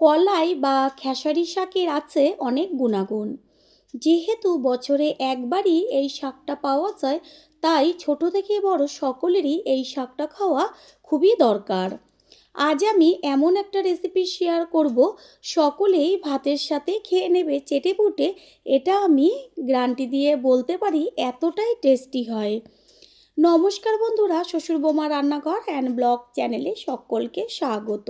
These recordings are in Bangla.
কলাই বা খেসারি শাকের আছে অনেক গুণাগুণ। যেহেতু বছরে একবারই এই শাকটা পাওয়া যায়, তাই ছোট থেকে বড় সকলেরই এই শাকটা খাওয়া খুবই দরকার। আজ আমি এমন একটা রেসিপি শেয়ার করব, সকলেই ভাতের সাথে খেয়ে নেবে চেটে পুটে, এটা আমি গ্রান্টি দিয়ে বলতে পারি এতটাই টেস্টি হয়। নমস্কার বন্ধুরা শ্বশুর বোমা রান্নাঘর অ্যান্ড ব্লগ চ্যানেলে সকলকে স্বাগত।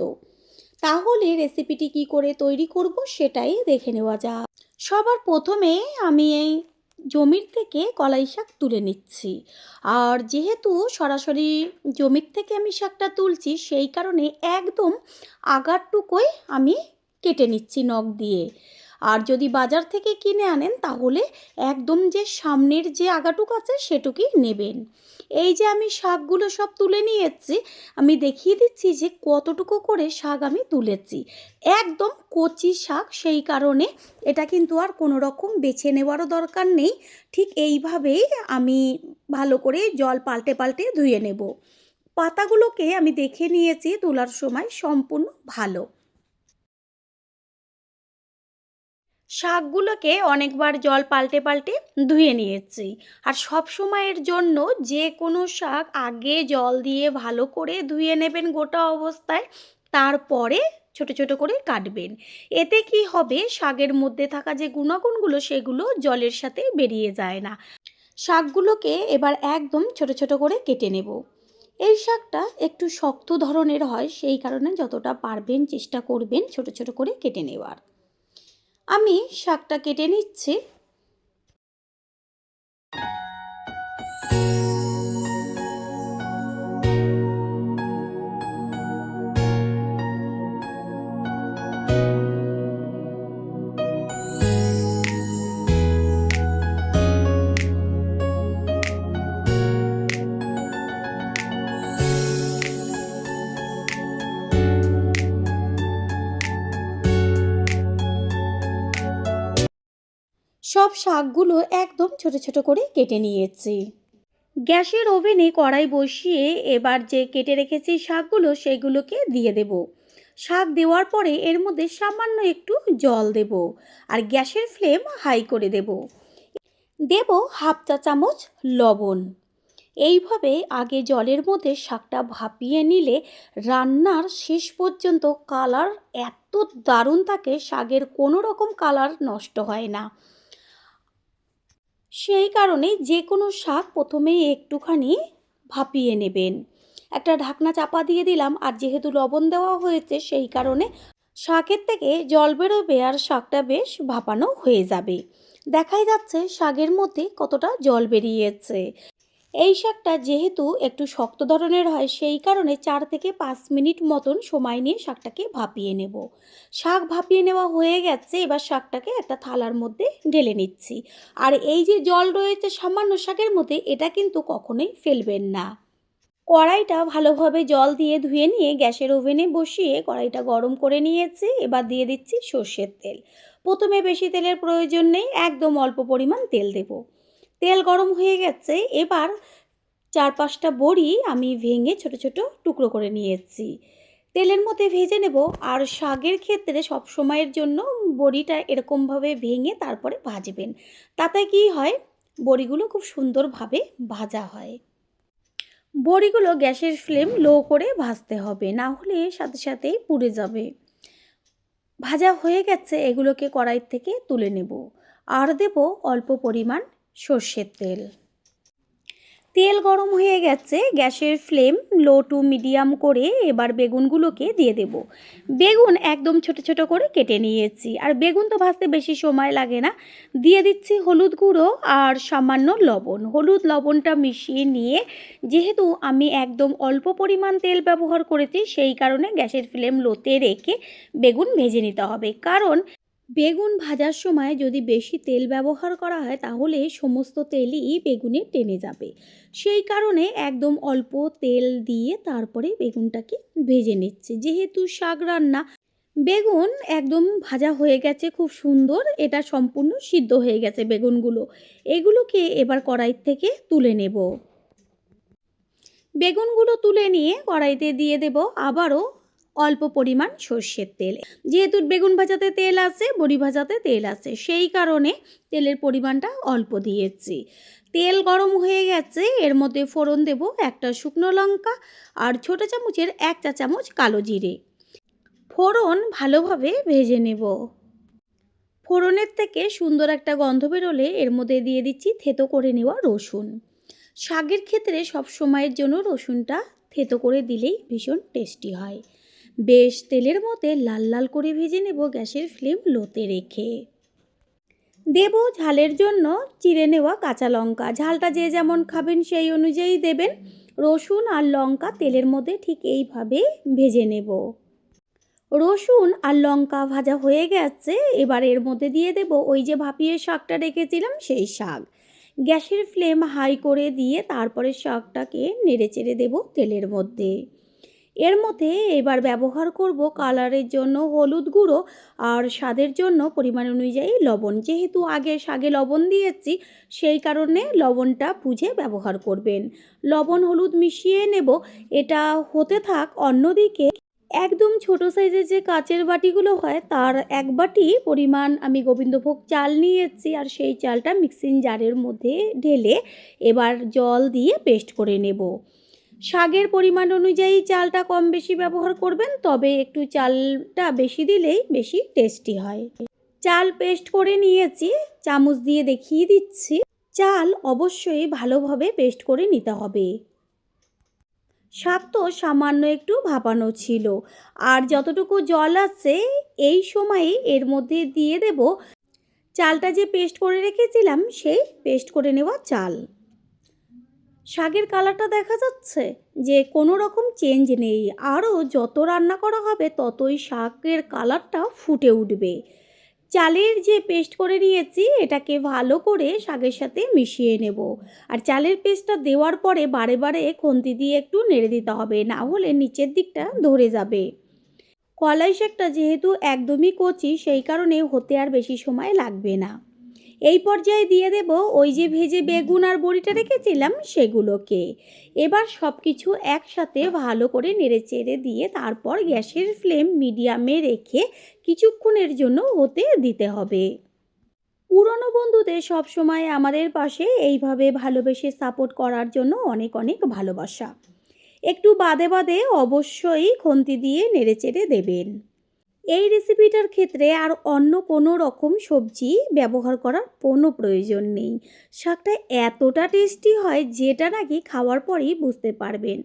তাহলে রেসিপিটি কি করে তৈরি করব সেটাই দেখে নেওয়া যাক। সবার প্রথমে আমি এই জমির থেকে কলাই শাক তুলে নিচ্ছি। আর যেহেতু সরাসরি জমির থেকে আমি শাকটা তুলছি, সেই কারণে একদম আগারটুকুই আমি কেটে নিচ্ছি নখ দিয়ে। আর যদি বাজার থেকে কিনে আনেন, তাহলে একদম যে সামনের যে আগাটুক আছে, সেটুকুই নেবেন। এই যে আমি শাকগুলো সব তুলে নিয়েছি, আমি দেখিয়ে দিচ্ছি যে কতটুকু করে শাক আমি তুলেছি। একদম কচি শাক, সেই কারণে এটা কিন্তু আর কোনো রকম বেছে নেওয়ারও দরকার নেই। ঠিক এইভাবেই আমি ভালো করে জল পাল্টে পাল্টে ধুয়ে নেব। পাতাগুলোকে আমি দেখে নিয়েছি তোলার সময় সম্পূর্ণ ভালো। শাকগুলোকে অনেকবার জল পাল্টে পাল্টে ধুয়ে নিয়েছি। আর সব সময়ের জন্য যে কোনো শাক আগে জল দিয়ে ভালো করে ধুয়ে নেবেন গোটা অবস্থায়, তারপরে ছোট ছোট করে কাটবেন। এতে কি হবে, শাকের মধ্যে থাকা যে গুণাগুণগুলো, সেগুলো জলের সাথে বেরিয়ে যায় না। শাকগুলোকে এবার একদম ছোট ছোট করে কেটে নেব। এই শাকটা একটু শক্ত ধরনের হয়, সেই কারণে যতটা পারবেন চেষ্টা করবেন ছোট ছোট করে কেটে নেওয়ার। আমি শাকটা কেটে নিচ্ছি। সব শাকগুলো একদম ছোট ছোট করে কেটে নিয়েছি। গ্যাসের ওভেনে কড়াই বসিয়ে এবার যে কেটে রেখেছি শাকগুলো সেগুলোকে দিয়ে দেব। শাক দেওয়ার পরে এর মধ্যে সামান্য একটু জল দেব আর গ্যাসের ফ্লেম হাই করে দেব। দেব হাফ চা চামচ লবণ। এইভাবে আগে জলের মধ্যে শাকটা ভাপিয়ে নিলে রান্নার শেষ পর্যন্ত কালার এত দারুণ থাকে, শাকের কোনো রকম কালার নষ্ট হয় না। সেই কারণে যে কোনো শাক প্রথমেই একটুখানি ভাপিয়ে নেবেন। একটা ঢাকনা চাপা দিয়ে দিলাম আর যেহেতু লবণ দেওয়া হয়েছে সেই কারণে শাকের থেকে জল বেরোবে আর শাকটা বেশ ভাপানো হয়ে যাবে। দেখাই যাচ্ছে শাকের মধ্যে কতটা জল বেরিয়েছে। এই শাকটা যেহেতু একটু শক্ত ধরনের হয়, সেই কারণে চার থেকে পাঁচ মিনিট মতন সময় নিয়ে শাকটাকে ভাপিয়ে নেব। শাক ভাপিয়ে নেওয়া হয়ে গেছে, এবার শাকটাকে একটা থালার মধ্যে ঢেলে নিচ্ছি। আর এই যে জল রয়েছে সামান্য শাকের মধ্যে, এটা কিন্তু কখনোই ফেলবেন না। কড়াইটা ভালোভাবে জল দিয়ে ধুয়ে নিয়ে গ্যাসের ওভেনে বসিয়ে কড়াইটা গরম করে নিয়েছি, এবার দিয়ে দিচ্ছি সর্ষের তেল। প্রথমে বেশি তেলের প্রয়োজন নেই, একদম অল্প পরিমাণ তেল দেবো। তেল গরম হয়ে গেছে। এবার চার পাঁচটা বড়ি আমি ভেঙে ছোট ছোট টুকরো করে নিয়েছি। তেলের মধ্যে ভেজে নেব। আর শাকের ক্ষেত্রে সব সময়ের জন্য বড়িটা এরকমভাবে ভেঙে তারপরে ভাজবেন। তাতে কি হয়? বড়িগুলো খুব সুন্দরভাবে ভাজা হয়। বড়িগুলো গ্যাসের ফ্লেম লো করে ভাজতে হবে। না হলে সাথে সাথেই পুড়ে যাবে। ভাজা হয়ে গেছে। এগুলোকে কড়াই থেকে তুলে নেব। আর দেব অল্প পরিমাণ সর্ষের তেল। তেল গরম হয়ে গেছে, গ্যাসের ফ্লেম লো টু মিডিয়াম করে এবার বেগুনগুলোকে দিয়ে দেব। বেগুন একদম ছোট ছোট করে কেটে নিয়েছি, আর বেগুন তো ভাজতে বেশি সময় লাগে না। দিয়ে দিচ্ছি হলুদ গুঁড়ো আর সামান্য লবণ। হলুদ লবণটা মিশিয়ে নিয়ে, যেহেতু আমি একদম অল্প পরিমাণ তেল ব্যবহার করেছি, সেই কারণে গ্যাসের ফ্লেম লোতে রেখে বেগুন ভেজে নিতে হবে। কারণ বেগুন ভাজার সময় যদি বেশি তেল ব্যবহার করা হয়, তাহলে সমস্ত তেলই বেগুনে টেনে যাবে। সেই কারণে একদম অল্প তেল দিয়ে তারপরে বেগুনটাকে ভেজে নিচ্ছে। যেহেতু শাক রান্না, বেগুন একদম ভাজা হয়ে গেছে, খুব সুন্দর। এটা সম্পূর্ণ সিদ্ধ হয়ে গেছে বেগুনগুলো। এগুলোকে এবার কড়াই থেকে তুলে নেব। বেগুনগুলো তুলে নিয়ে কড়াইতে দিয়ে দেব। আবারও অল্প পরিমাণ সর্ষের তেল। যেহেতু বেগুন ভাজাতে তেল আছে, বড়ি ভাজাতে তেল আছে, সেই কারণে তেলের পরিমাণটা অল্প দিয়েছি। তেল গরম হয়ে গেছে, এর মধ্যে ফোড়ন দেব একটা শুকনো লঙ্কা আর ছোটো চামচের এক চা চামচ কালো জিরে। ফোড়ন ভালোভাবে ভেজে নেব। ফোড়নের থেকে সুন্দর একটা গন্ধ বেরোলে এর মধ্যে দিয়ে দিচ্ছি থেতো করে নেওয়া রসুন। শাকের ক্ষেত্রে সব সময়ের জন্য রসুনটা থেতো করে দিলেই ভীষণ টেস্টি হয়। বেশ তেলের মধ্যে লাল লাল করে ভেজে নেব গ্যাসের ফ্লেম লোতে রেখে। দেব ঝালের জন্য চিড়ে নেওয়া কাঁচা লঙ্কা। ঝালটা যে যেমন খাবেন সেই অনুযায়ী দেবেন। রসুন আর লঙ্কা তেলের মধ্যে ঠিক এইভাবে ভেজে নেব। রসুন আর লঙ্কা ভাজা হয়ে গেছে। এবার এর মধ্যে দিয়ে দেব ওই যে ভাপিয়ে শাকটা রেখেছিলাম সেই শাক। গ্যাসের ফ্লেম হাই করে দিয়ে তারপরে শাকটাকে নেড়ে চেড়ে দেবো তেলের মধ্যে। এর মধ্যে এবার ব্যবহার করব কালারের জন্য হলুদ গুঁড়ো আর স্বাদের জন্য পরিমাণ অনুযায়ী লবণ। যেহেতু আগে শাকে লবণ দিয়েছি, সেই কারণে লবণটা বুঝে ব্যবহার করবেন। লবণ হলুদ মিশিয়ে নেব। এটা হতে থাক অন্যদিকে একদম ছোট সাইজের যে কাচের বাটিগুলো হয়, তার এক বাটি পরিমাণ আমি গোবিন্দভোগ চাল নিয়েছি আর সেই চালটা মিক্সিং জারের মধ্যে ঢেলে এবার জল দিয়ে পেস্ট করে নেব। শাকের পরিমাণ অনুযায়ী চালটা কম বেশি ব্যবহার করবেন, তবে একটু চালটা বেশি দিলেই বেশি টেস্টি হয়। চাল পেস্ট করে নিয়েছি, চামচ দিয়ে দেখিয়ে দিচ্ছি। চাল অবশ্যই ভালোভাবে পেস্ট করে নিতে হবে। শাক তো সামান্য একটু ভাপানো ছিল, আর যতটুকু জল আছে এই সময়ে এর মধ্যে দিয়ে দেব। চালটা যে পেস্ট করে রেখেছিলাম, সেই পেস্ট করে নেওয়া চাল। শাকের কালারটা দেখা যাচ্ছে যে কোনো রকম চেঞ্জ নেই। আরও যত রান্না করা হবে ততই শাকের কালারটা ফুটে উঠবে। চালের যে পেস্ট করে নিয়েছি, এটাকে ভালো করে শাকের সাথে মিশিয়ে নেব। আর চালের পেস্টটা দেওয়ার পরে বারে বারে খন্তি দিয়ে একটু নেড়ে দিতে হবে, না হলে নিচের দিকটা ধরে যাবে। কলাই শাকটা যেহেতু একদমই কচি, সেই কারণে হতে আর বেশি সময় লাগবে না। এই পর্যায়ে দিয়ে দেব ওই যে ভেজে বেগুন আর বড়িটা রেখেছিলাম সেগুলোকে। এবার সব কিছু একসাথে ভালো করে নেড়ে চেড়ে দিয়ে তারপর গ্যাসের ফ্লেম মিডিয়ামে রেখে কিছুক্ষণের জন্য হতে দিতে হবে। পুরনো বন্ধুদের সবসময় আমাদের পাশে এইভাবে ভালোবেসে সাপোর্ট করার জন্য অনেক অনেক ভালোবাসা। একটু বাদে বাদে অবশ্যই খন্তি দিয়ে নেড়েচেড়ে দেবেন। এই রেসিপিটার ক্ষেত্রে আর অন্য কোনো রকম সবজি ব্যবহার করার কোনো প্রয়োজন নেই। শাকটা এতটা টেস্টি হয় যেটা নাকি খাওয়ার পরেই বুঝতে পারবেন।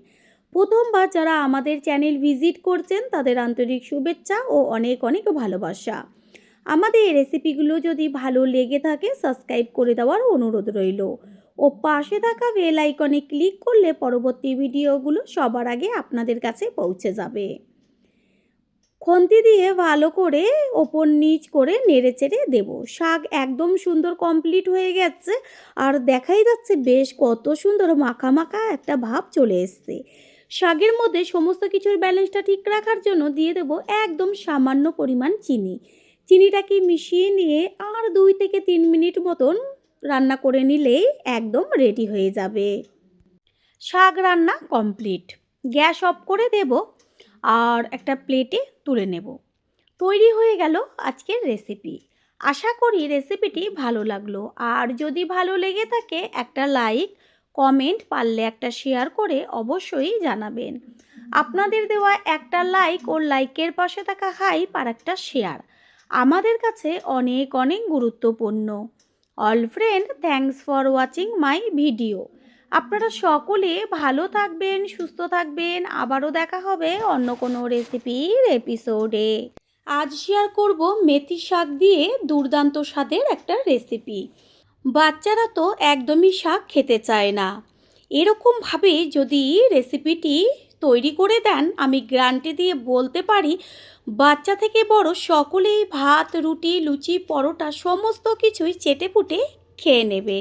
প্রথমবার যারা আমাদের চ্যানেল ভিজিট করছেন, তাদের আন্তরিক শুভেচ্ছা ও অনেক অনেক ভালোবাসা। আমাদের এই রেসিপিগুলো যদি ভালো লেগে থাকে সাবস্ক্রাইব করে দেওয়ার অনুরোধ রইল। ও পাশে থাকা বেল আইকনে ক্লিক করলে পরবর্তী ভিডিওগুলো সবার আগে আপনাদের কাছে পৌঁছে যাবে। খন্তি দিয়ে ভালো করে ওপর নিচ করে নেড়ে চেড়ে দেবো। শাক একদম সুন্দর কমপ্লিট হয়ে গেছে আর দেখাই যাচ্ছে বেশ কত সুন্দর মাখা মাখা একটা ভাব চলে এসছে। শাকের মধ্যে সমস্ত কিছুর ব্যালেন্সটা ঠিক রাখার জন্য দিয়ে দেবো একদম সামান্য পরিমাণ চিনি। চিনিটাকে মিশিয়ে নিয়ে আর দুই থেকে তিন মিনিট মতন রান্না করে নিলেই একদম রেডি হয়ে যাবে। শাক রান্না কমপ্লিট গ্যাস অফ করে দেব। আর একটা প্লেটে তুলে নেব। তৈরি হয়ে গেল আজকের রেসিপি আশা করি রেসিপিটি ভালো লাগল। আর যদি ভালো লেগে থাকে, একটা লাইক কমেন্ট পারলে একটা শেয়ার করে অবশ্যই জানাবেন। আপনাদের দেওয়া একটা লাইক ও লাইকের পাশে থাকা হাইপ আর একটা শেয়ার আমাদের কাছে অনেক অনেক গুরুত্বপূর্ণ। All friend thanks for watching my video আপনারা সকলে ভালো থাকবেন, সুস্থ থাকবেন। আবারও দেখা হবে অন্য কোনো রেসিপির এপিসোডে। আজ শেয়ার করব মেথি শাক দিয়ে দুর্দান্ত স্বাদের একটা রেসিপি। বাচ্চারা তো একদমই শাক খেতে চায় না। এরকমভাবে যদি রেসিপিটি তৈরি করে দেন, আমি গ্রান্টি দিয়ে বলতে পারি, বাচ্চা থেকে বড় সকলেই ভাত, রুটি, লুচি, পরোটা, সমস্ত কিছুই চেটেপুটে খেয়ে নেবে।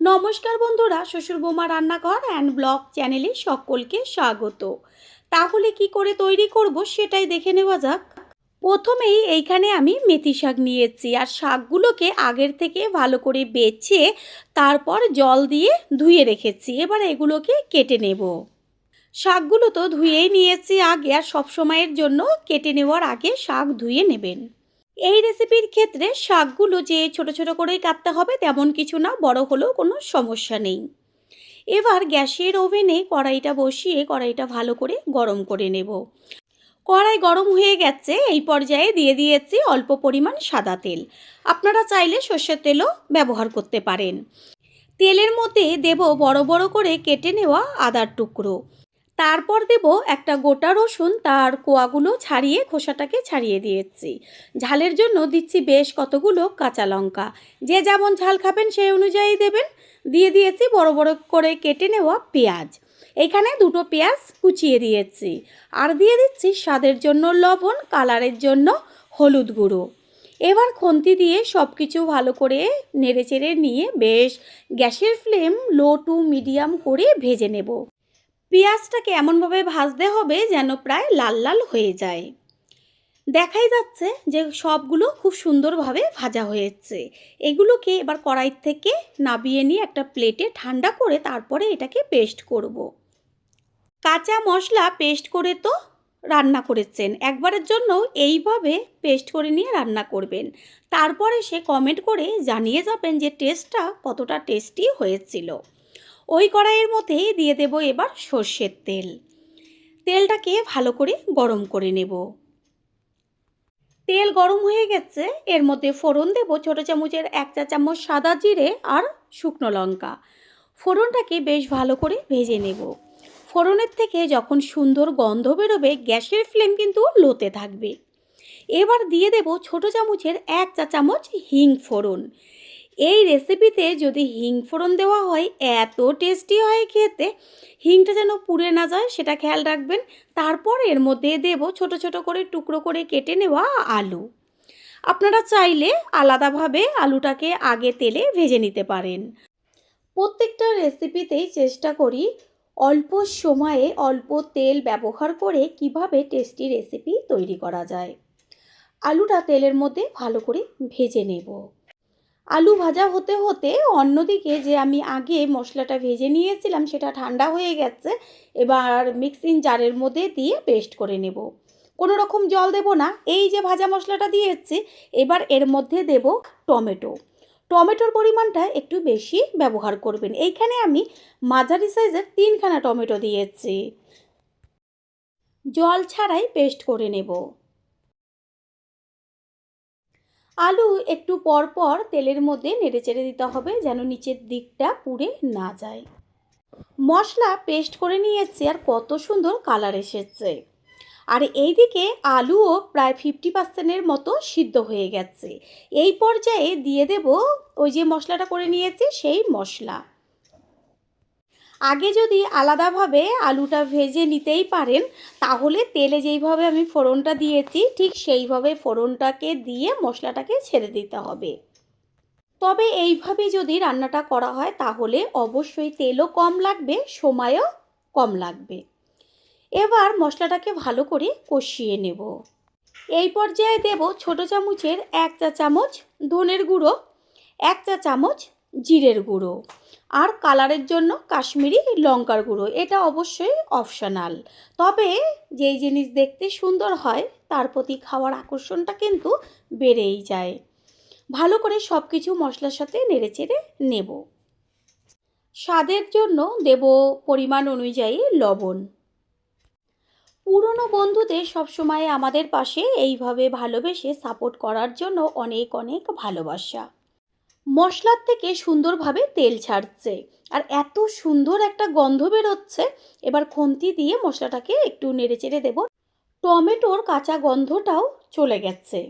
নমস্কার বন্ধুরা, শ্বশুর বোমা রান্নাঘর অ্যান্ড ব্লগ চ্যানেলে সকলকে স্বাগত। তাহলে কি করে তৈরি করব সেটাই দেখে নেওয়া যাক। প্রথমেই এইখানে আমি মেথি শাক নিয়েছি আর শাকগুলোকে আগের থেকে ভালো করে বেছে তারপর জল দিয়ে ধুয়ে রেখেছি। এবার এগুলোকে কেটে নেব। শাকগুলো তো ধুয়েই নিয়েছি আগে আর সব সময়ের জন্য কেটে নেওয়ার আগে শাক ধুয়ে নেবেন। এই রেসিপির ক্ষেত্রে শাকগুলো যে ছোট ছোট করেই কাটতে হবে তেমন কিছু না, বড় হলেও কোনো সমস্যা নেই। এবার গ্যাসের ওভেনে কড়াইটা বসিয়ে কড়াইটা ভালো করে গরম করে নেব। কড়াই গরম হয়ে গেছে, এই পর্যায়ে দিয়ে দিয়েছি অল্প পরিমাণ সাদা তেল। আপনারা চাইলে সর্ষের তেলও ব্যবহার করতে পারেন। তেলের মধ্যে দেব বড় বড় করে কেটে নেওয়া আদার টুকরো। তারপর দেব একটা গোটা রসুন তার কোয়াগুলো ছাড়িয়ে খোসাটাকে ছাড়িয়ে দিয়েছি। ঝালের জন্য দিচ্ছি বেশ কতগুলো কাঁচা লঙ্কা। যে যেমন ঝাল খাবেন সেই অনুযায়ী দেবেন। দিয়ে দিয়েছি বড় বড় করে কেটে নেওয়া পেঁয়াজ। এখানে দুটো পেঁয়াজ কুচিয়ে দিয়েছি। আর দিয়ে দিচ্ছি স্বাদের জন্য লবণ, কালারের জন্য হলুদ গুঁড়ো। এবার খুন্তি দিয়ে সব কিছু ভালো করে নেড়েচেড়ে নিয়ে বেশ গ্যাসের ফ্লেম লো টু মিডিয়াম করে ভেজে নেব। পেঁয়াজটাকে এমনভাবে ভাজতে হবে যেন প্রায় লাল লাল হয়ে যায়। দেখাই যাচ্ছে যে সবগুলো খুব সুন্দরভাবে ভাজা হয়েছে। এগুলোকে এবার কড়াই থেকে নাবিয়ে নিয়ে একটা প্লেটে ঠান্ডা করে তারপরে এটাকে পেস্ট করব। কাঁচা মশলা পেস্ট করে তো রান্না করেছেন। একবারের জন্য এইভাবে পেস্ট করে নিয়ে রান্না করবেন। তারপরে সে কমেন্ট করে জানিয়ে যাবেন যে টেস্টটা কতটা টেস্টি হয়েছিল। ওই কড়াইয়ের মধ্যেই দিয়ে দেব এবার সর্ষের তেল। তেলটাকে ভালো করে গরম করে নেব। তেল গরম হয়ে গেছে, এর মধ্যে ফোড়ন দেব ছোটো চামচের এক চা চামচ সাদা জিরে আর শুকনো লঙ্কা। ফোড়নটাকে বেশ ভালো করে ভেজে নেব। ফোড়নের থেকে যখন সুন্দর গন্ধ বেরোবে, গ্যাসের ফ্লেম কিন্তু লোতে থাকবে। এবার দিয়ে দেব ছোটো চামচের এক চা চামচ হিং ফোড়ন। এই রেসিপিতে যদি হিং ফোড়ন দেওয়া হয়, এত টেস্টি হয় খেতে। হিংটা যেন পুড়ে না যায়, সেটা খেয়াল রাখবেন। তারপর এর মধ্যে দেব ছোট ছোট করে টুকরো করে কেটে নেওয়া আলু। আপনারা চাইলে আলাদাভাবে আলুটাকে আগে তেলে ভেজে নিতে পারেন। প্রত্যেকটা রেসিপিতেই চেষ্টা করি অল্প সময়ে অল্প তেল ব্যবহার করে কীভাবে টেস্টি রেসিপি তৈরি করা যায়। আলুটা তেলের মধ্যে ভালো করে ভেজে নেব। আলু ভাজা হতে হতে অন্যদিকে যে আমি আগে মশলাটা ভেজে নিয়েছিলাম, সেটা ঠান্ডা হয়ে গেছে, এবার মিক্সিং জারের মধ্যে দিয়ে পেস্ট করে নেব। কোনো রকম জল দেব না, এই যে ভাজা মশলাটা দিয়েছি, এবার এর মধ্যে দেব টমেটো। টমেটোর পরিমাণটা একটু বেশি ব্যবহার করবেন। এইখানে আমি মাঝারি সাইজের তিনখানা টমেটো দিয়েছি। জল ছাড়াই পেস্ট করে নেব। আলু একটু পর পর তেলের মধ্যে নেড়ে চেড়ে দিতে হবে যেন নিচের দিকটা পুড়ে না যায়। মশলা পেস্ট করে নিয়েছে আর কত সুন্দর কালার এসেছে। আর এইদিকে আলুও প্রায় ফিফটি পার্সেন্টের মতো সিদ্ধ হয়ে গেছে। এই পর্যায়ে দিয়ে দেব ওই যে মশলাটা করে নিয়েছি সেই মশলা। আগে যদি আলাদাভাবে আলুটা ভেজে নিতেই পারেন, তাহলে তেলে যেইভাবে আমি ফোড়নটা দিয়েছি, ঠিক সেইভাবে ফোড়নটাকে দিয়ে মশলাটাকে ছেড়ে দিতে হবে। তবে এইভাবে যদি রান্নাটা করা হয়, তাহলে অবশ্যই তেলও কম লাগবে, সময়ও কম লাগবে। এবার মশলাটাকে ভালো করে কষিয়ে নেব। এই পর্যায়ে দেব ছোটো চামচের এক চা চামচ ধনের গুঁড়ো, এক চা চামচ জিরের গুঁড়ো। আর কালারের জন্য কাশ্মীরি লঙ্কার গুঁড়ো, এটা অবশ্যই অপশনাল তবে যেই জিনিস দেখতে সুন্দর হয়, তার প্রতি খাওয়ার আকর্ষণটা কিন্তু বেড়েই যায়। ভালো করে সব কিছু মশলার সাথে নেড়েচেড়ে নেব। স্বাদের জন্য দেব পরিমাণ অনুযায়ী লবণ। পুরনো বন্ধুদের সবসময় আমাদের পাশে এইভাবে ভালোবেসে সাপোর্ট করার জন্য অনেক অনেক ভালোবাসা। মশলার থেকে সুন্দরভাবে তেল ছাড়ছে। আর এত সুন্দর একটা গন্ধ বেরোচ্ছে। এবার খন্তি দিয়ে মশলাটাকে একটু নেড়ে চেড়ে দেবো। টমেটোর কাঁচা গন্ধটাও চলে গেছে।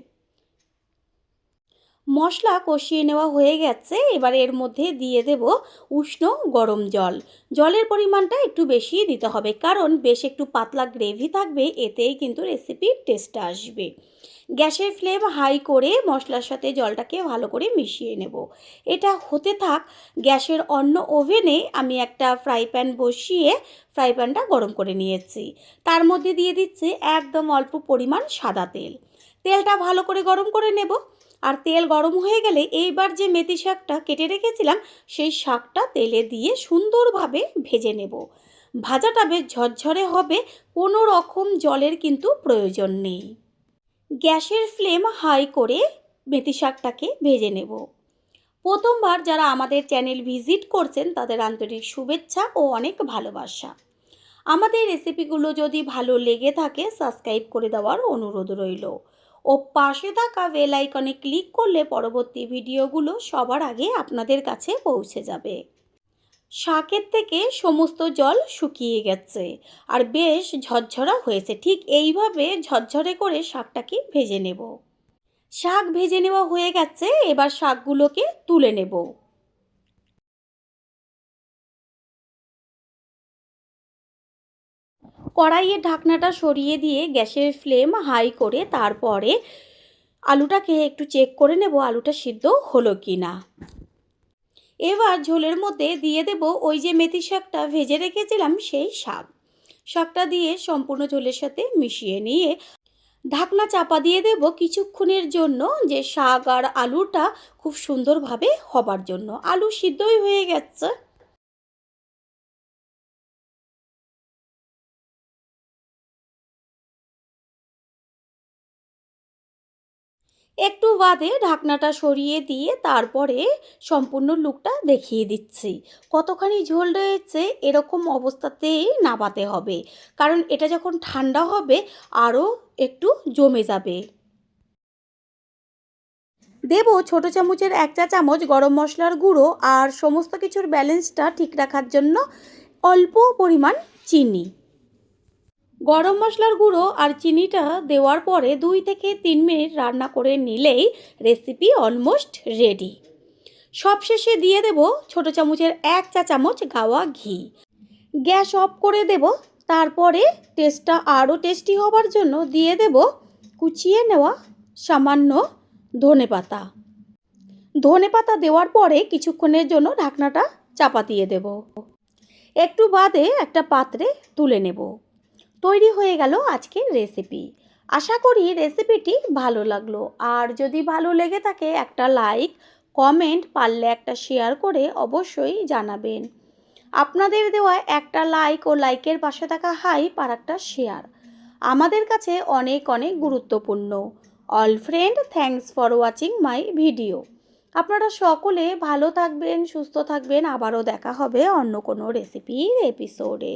মশলা কষিয়ে নেওয়া হয়ে গেছে। এবার এর মধ্যে দিয়ে দেব উষ্ণ গরম জল। জলের পরিমাণটা একটু বেশি দিতে হবে, কারণ বেশ একটু পাতলা গ্রেভি থাকবে, এতেই কিন্তু রেসিপির টেস্টটা আসবে। গ্যাসের ফ্লেম হাই করে মশলার সাথে জলটাকে ভালো করে মিশিয়ে নেব। এটা হতে থাক, গ্যাসের অন্য ওভেনে আমি একটা ফ্রাই প্যান বসিয়ে ফ্রাই প্যানটা গরম করে নিয়েছি। তার মধ্যে দিয়ে দিচ্ছি একদম অল্প পরিমাণ সাদা তেল। তেলটা ভালো করে গরম করে নেব। আর তেল গরম হয়ে গেলে এইবার যে মেথি শাকটা কেটে রেখেছিলাম, সেই শাকটা তেলে দিয়ে সুন্দরভাবে ভেজে নেব। ভাজাটা বেশ ঝরঝরে হবে, কোনো রকম জলের কিন্তু প্রয়োজন নেই। গ্যাসের ফ্লেম হাই করে মেথি শাকটাকে ভেজে নেব। প্রথমবার যারা আমাদের চ্যানেল ভিজিট করছেন, তাদের আন্তরিক শুভেচ্ছা ও অনেক ভালোবাসা। আমাদের রেসিপিগুলো যদি ভালো লেগে থাকে, সাবস্ক্রাইব করে দেওয়ার অনুরোধ রইল। ও পাশে থাকা বেল আইকনে ক্লিক করলে পরবর্তী ভিডিওগুলো সবার আগে আপনাদের কাছে পৌঁছে যাবে। শাকের থেকে সমস্ত জল শুকিয়ে গেছে আর বেশ ঝরঝরা হয়েছে। ঠিক এইভাবে ঝরঝরে করে শাকটাকে ভেজে নেব। শাক ভেজে নেওয়া হয়ে গেছে, এবার শাকগুলোকে তুলে নেব। কড়াইয়ের ঢাকনাটা সরিয়ে দিয়ে গ্যাসের ফ্লেম হাই করে তারপরে আলুটাকে একটু চেক করে নেব আলুটা সিদ্ধ হলো কি না এবার ঝোলের মধ্যে দিয়ে দেব ওই যে মেথি শাকটা ভেজে রেখেছিলাম সেই শাক। শাকটা দিয়ে সম্পূর্ণ ঝোলের সাথে মিশিয়ে নিয়ে ঢাকনা চাপা দিয়ে দেব কিছুক্ষণের জন্য যে শাক আর আলুটা খুব সুন্দরভাবে হবার জন্য। আলু সিদ্ধই হয়ে গেছে। একটু বাদে ঢাকনাটা সরিয়ে দিয়ে তারপরে সম্পূর্ণ লুকটা দেখিয়ে দিচ্ছি। কতখানি ঝোল রয়েছে এরকম অবস্থাতেই নাবাতে হবে। কারণ এটা যখন ঠান্ডা হবে, আরও একটু জমে যাবে। দেব ছোট চামচের এক চা চামচ গরম মশলার গুঁড়ো আর সমস্ত কিছুর ব্যালেন্সটা ঠিক রাখার জন্য অল্প পরিমাণ চিনি। গরম মশলার গুঁড়ো আর চিনিটা দেওয়ার পরে দুই থেকে তিন মিনিট রান্না করে নিলেই রেসিপি অলমোস্ট রেডি সবশেষে দিয়ে দেব ছোট চামচের এক চা চামচ গাওয়া ঘি। গ্যাস অফ করে দেব, তারপরে টেস্টটা আরও টেস্টি হবার জন্য দিয়ে দেব কুচিয়ে নেওয়া সামান্য ধনে পাতা। ধনে পাতা দেওয়ার পরে কিছুক্ষণের জন্য ঢাকনাটা চাপা দিয়ে দেব। একটু বাদে একটা পাত্রে তুলে নেব। তৈরি হয়ে গেল আজকের রেসিপি আশা করি রেসিপিটি ভালো লাগল। আর যদি ভালো লেগে থাকে একটা লাইক কমেন্ট পারলে একটা শেয়ার করে অবশ্যই জানাবেন। আপনাদের দেওয়া একটা লাইক ও লাইকের পাশে থাকা হাইপ আর একটা শেয়ার আমাদের কাছে অনেক অনেক গুরুত্বপূর্ণ। All friend thanks for watching my video আপনারা সকলে ভালো থাকবেন, সুস্থ থাকবেন। আবারও দেখা হবে অন্য কোনো রেসিপির এপিসোডে